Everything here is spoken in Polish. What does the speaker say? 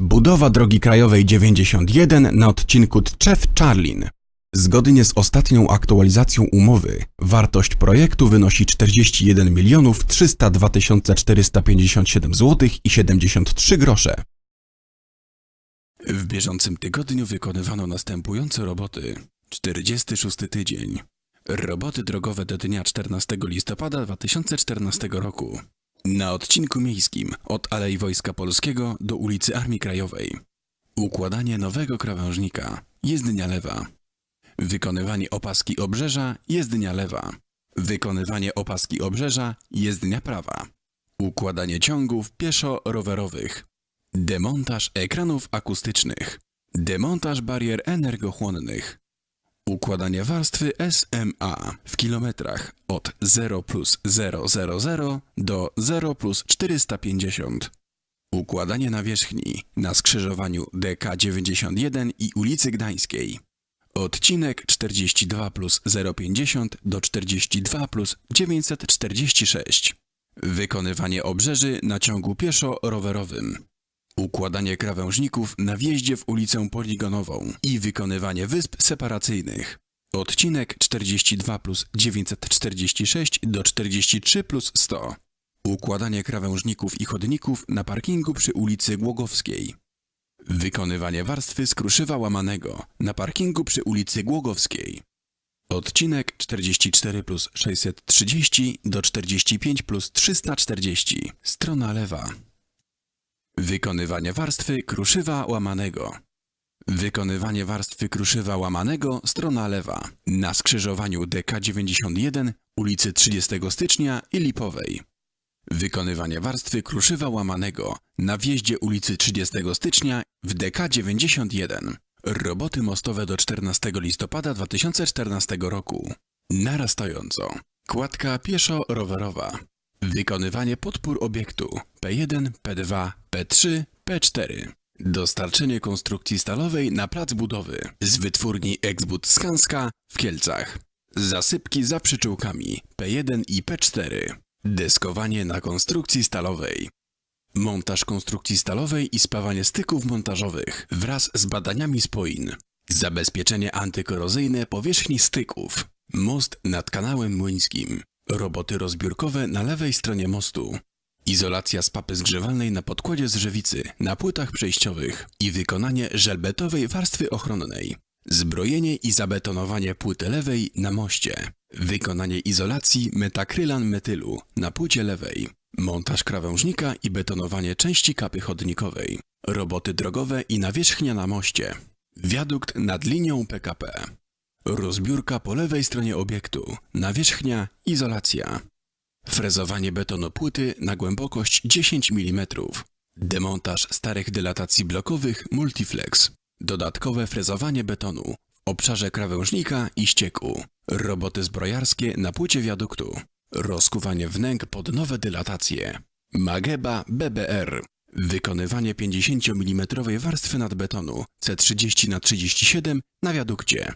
Budowa drogi krajowej 91 na odcinku Tczew-Czarlin. Zgodnie z ostatnią aktualizacją umowy, wartość projektu wynosi 41 milionów 302 457 zł i 73 grosze. W bieżącym tygodniu wykonywano następujące roboty. 46 tydzień. Roboty drogowe do dnia 14 listopada 2014 roku. Na odcinku miejskim od Alei Wojska Polskiego do ulicy Armii Krajowej. Układanie nowego krawężnika. Jezdnia lewa. Wykonywanie opaski obrzeża. Jezdnia lewa. Wykonywanie opaski obrzeża. Jezdnia prawa. Układanie ciągów pieszo-rowerowych. Demontaż ekranów akustycznych. Demontaż barier energochłonnych. Układanie warstwy SMA w kilometrach od 0 plus 000 do 0 plus 450. Układanie nawierzchni na skrzyżowaniu DK91 i ulicy Gdańskiej. Odcinek 42 plus 050 do 42 plus 946. Wykonywanie obrzeży na ciągu pieszo-rowerowym. Układanie krawężników na wjeździe w ulicę Poligonową i wykonywanie wysp separacyjnych. Odcinek 42 plus 946 do 43 plus 100. Układanie krawężników i chodników na parkingu przy ulicy Głogowskiej. Wykonywanie warstwy z kruszywa łamanego na parkingu przy ulicy Głogowskiej. Odcinek 44 plus 630 do 45 plus 340. Strona lewa. Wykonywanie warstwy kruszywa łamanego. Wykonywanie warstwy kruszywa łamanego, strona lewa, na skrzyżowaniu DK91, ulicy 30 stycznia i Lipowej. Wykonywanie warstwy kruszywa łamanego na wjeździe ulicy 30 stycznia w DK91. Roboty mostowe do 14 listopada 2014 roku. Narastająco. Kładka pieszo-rowerowa. Wykonywanie podpór obiektu P1, P2, P3, P4. Dostarczenie konstrukcji stalowej na plac budowy z wytwórni Exbud Skanska w Kielcach. Zasypki za przyczółkami P1 i P4. Deskowanie na konstrukcji stalowej. Montaż konstrukcji stalowej i spawanie styków montażowych wraz z badaniami spoin. Zabezpieczenie antykorozyjne powierzchni styków. Most nad kanałem młyńskim. Roboty rozbiórkowe na lewej stronie mostu. Izolacja z papy zgrzewalnej na podkładzie z żywicy na płytach przejściowych i wykonanie żelbetowej warstwy ochronnej. Zbrojenie i zabetonowanie płyty lewej na moście. Wykonanie izolacji metakrylan metylu na płycie lewej. Montaż krawężnika i betonowanie części kapy chodnikowej. Roboty drogowe i nawierzchnia na moście. Wiadukt nad linią PKP. Rozbiórka po lewej stronie obiektu. Nawierzchnia, izolacja. Frezowanie betonu płyty na głębokość 10 mm. Demontaż starych dylatacji blokowych Multiflex. Dodatkowe frezowanie betonu w obszarze krawężnika i ścieku. Roboty zbrojarskie na płycie wiaduktu. Rozkuwanie wnęk pod nowe dylatacje. Mageba BBR. Wykonywanie 50 mm warstwy nadbetonu C30 na 37 na wiadukcie.